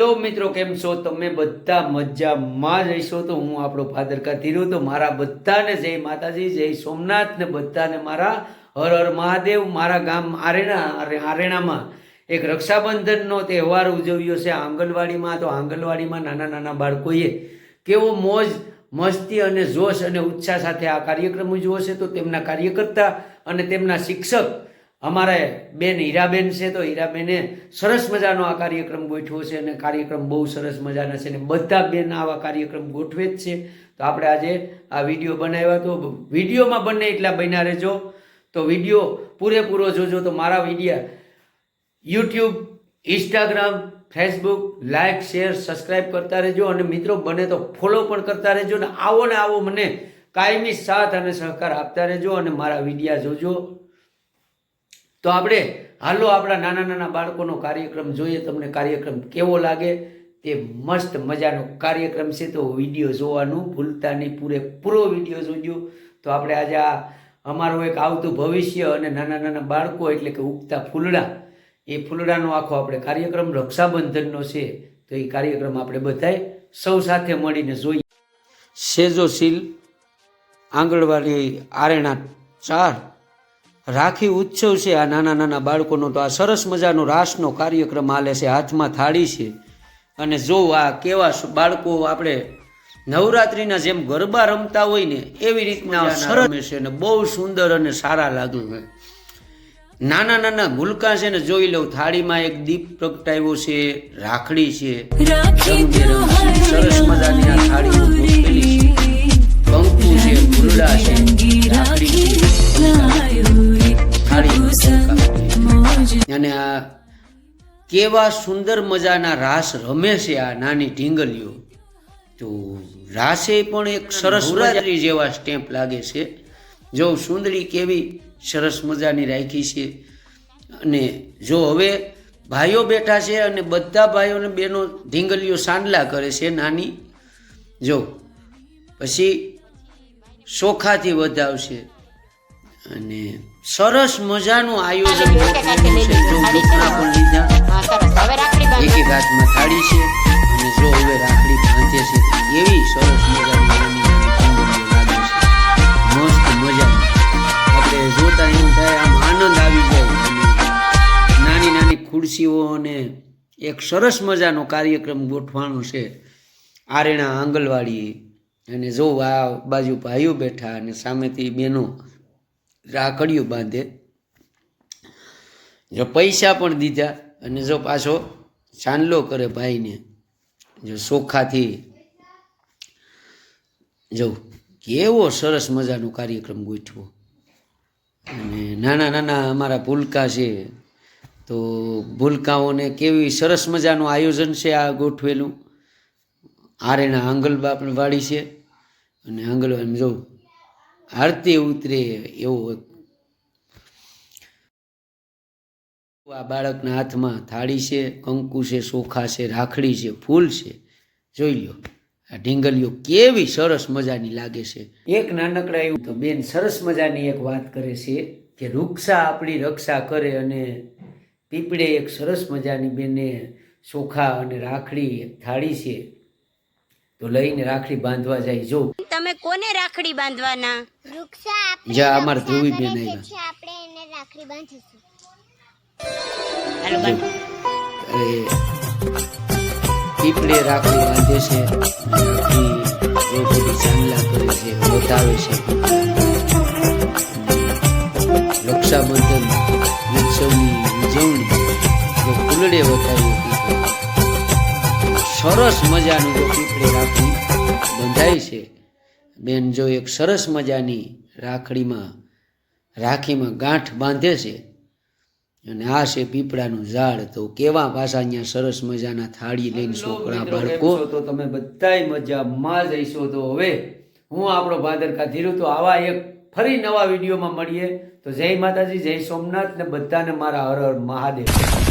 હાલો મિત્રો, કેમ છો? તમે બધા મજામાં જ હશો તો હું આપણો ફાદરકા ધીરુ, તો મારા બધાને જય માતાજી, જય સોમનાથ, ને બધાને મારા હર હર મહાદેવ, મારા ગામ આરેણા આરેણામાં. એક રક્ષાબંધનનો તહેવાર ઉજવ્યો છે આંગણવાડીમાં. તો આંગણવાડીમાં નાના નાના બાળકોએ કેવો મોજ, મસ્તી અને જોશ અને ઉત્સાહ સાથે આ કાર્યક્રમ ઉજવો છે. તો તેમના કાર્યકર્તા અને તેમના શિક્ષક અમારે બેન હીરાબેન છે તો હીરાબેને સરસ મજાનો આ કાર્યક્રમ ગોઠવ્યો છે અને કાર્યક્રમ બહુ સરસ મજાના છે અને બધા બેન આવા કાર્યક્રમ ગોઠવે જ છે. તો આપણે આજે આ વીડિયો બનાવ્યા તો વિડીયોમાં બંને એટલા બન્યા રહેજો. તો વીડિયો પૂરેપૂરો જોજો. તો મારા વિડીયા YouTube, Instagram, Facebook like share, subscribe કરતા રહેજો. અને મિત્રો, બને તો ફોલો પણ કરતા રહેજો. ને આવો ને આવો મને કાયમી સાથ અને સહકાર આપતા રહેજો. અને મારા વિડીયા જોજો. તો આપણે હાલો આપણા નાના નાના બાળકોનો કાર્યક્રમ જોઈએ, તમને કાર્યક્રમ કેવો લાગે? તે મસ્ત મજાનો કાર્યક્રમ છે, તો વીડિયો જોવાનું ભૂલતા નહીં, પૂરેપૂરો વીડિયો જોજો. તો આપણે આજે આ અમારું એક આવતું ભવિષ્ય અને નાના નાના બાળકો એટલે કે ઉગતા ફૂલડા, એ ફૂલડાનો આખો આપણે કાર્યક્રમ રક્ષાબંધનનો છે, તો એ કાર્યક્રમ આપણે બધાય સૌ સાથે મળીને જોઈએ. સેજો શીલ, આંગણવાડી આરેણા ચાર. રાખી ઉત્સવ છે આ નાના નાના બાળકોનો તો આ સરસ મજાનો રાસનો કાર્યક્રમ હાલે છે હાથમાં થાળી છે. અને જો આ કેવા બાળકો આપણે નવરાત્રિના જેમ ગરબા રમતા હોય ને એવી રીતના સરસ છે. ને બહુ સુંદર અને સારા લાગ્યું છે. નાના નાના ગુલકા છે ને જોઈ લઉં થાળીમાં એક દીપ પ્રગટાવ્યો છે રાખડી છે. સરસ મજાની આ થાળી છે. પંખું છે ગુરડા છે. કેવા સુંદર મજાના રાસ રમે છે આ નાની ઢીંગલીઓ. તો રાસે પણ એક સરસ નવરાત્રી જેવા સ્ટેમ્પ લાગે છે. જો સુંદરી કેવી સરસ મજાની રાખી છે. અને જો હવે ભાઈઓ બેઠા છે અને બધા ભાઈઓને બેનો ઢીંગલીઓ સાંડલા કરે છે નાની. જો પછી ચોખાથી વધાવશે. અને સરસ મજાનું આયોજન લીધા. એક થાળી છે અને જો હવે રાખડી બાંધે છે, એવી સરસ મજાની લાગે મસ્ત મજાની. આપણે જોતા એમ થાય, આમ આનંદ આવી જાય. નાની નાની ખુરશીઓ અને એક સરસ મજાનો કાર્યક્રમ ગોઠવાનો છે. આરેણા આંગણવાડી અને જો આ બાજુ ભાઈઓ બેઠા અને સામેથી બેનો રાખડીઓ બાંધે. જો પૈસા પણ દીધા અને જો પાછો ચાંદલો કરે ભાઈને. જો ચોખાથી જવું કેવો સરસ મજાનો કાર્યક્રમ ગોઠવો. અને નાના નાના અમારા ભૂલકા છે, તો ભૂલકાઓને કેવી સરસ મજાનું આયોજન છે આ ગોઠવેલું. આરેના વાળી છે, અને આંગલબા જો આરતી ઉતરે એવો એક આ બાળકના હાથમાં થાળી છે કંકુ છે સોખા છે રાખડી છે ફૂલ છે. જોઈ લ્યો આ ઢીંગલીઓ કેવી સરસ મજાની લાગે છે. એક નાનકડા એવું તો બેન સરસ મજાની એક વાત કરે છે કે વૃક્ષા આપણી રક્ષા કરે અને પીપળે એક સરસ મજાની બેને સોખા અને રાખડી એક થાળી છે. તો લઈને રાખડી બાંધવા જાય જો. તમે કોને રાખડી બાંધવાના? વૃક્ષા જા અમારા ધ્રુવી બેન આવ્યા. આપણે એને રાખડી બાંધીશું. અરે પીપળે રાખડી બાંધે છે રાખડી બધી ચાંદલા કરે છે બતાવે છે. રક્ષાબંધન ઉત્સવની ઉજવણી જો ફૂલડે બતાવી સરસ મજાનું જો પીપળે રાખડી બંધાય છે. બેન જો એક સરસ મજાની રાખડીમાં રાખીમાં ગાંઠ બાંધે છે અને આ છે પીપળાનું ઝાડ. તો કેવા પાછા અહીંયા સરસ મજાના થાળી લઈને છોકરા બાળકો. તો તમે બધાય મજામાં જઈશો તો હવે હું આપણો ભાદરકા ધીરું તો આવા એક ફરી નવા વિડીયોમાં મળીએ. તો જય માતાજી જય સોમનાથ ને બધાને મારા હર હર મહાદેવ.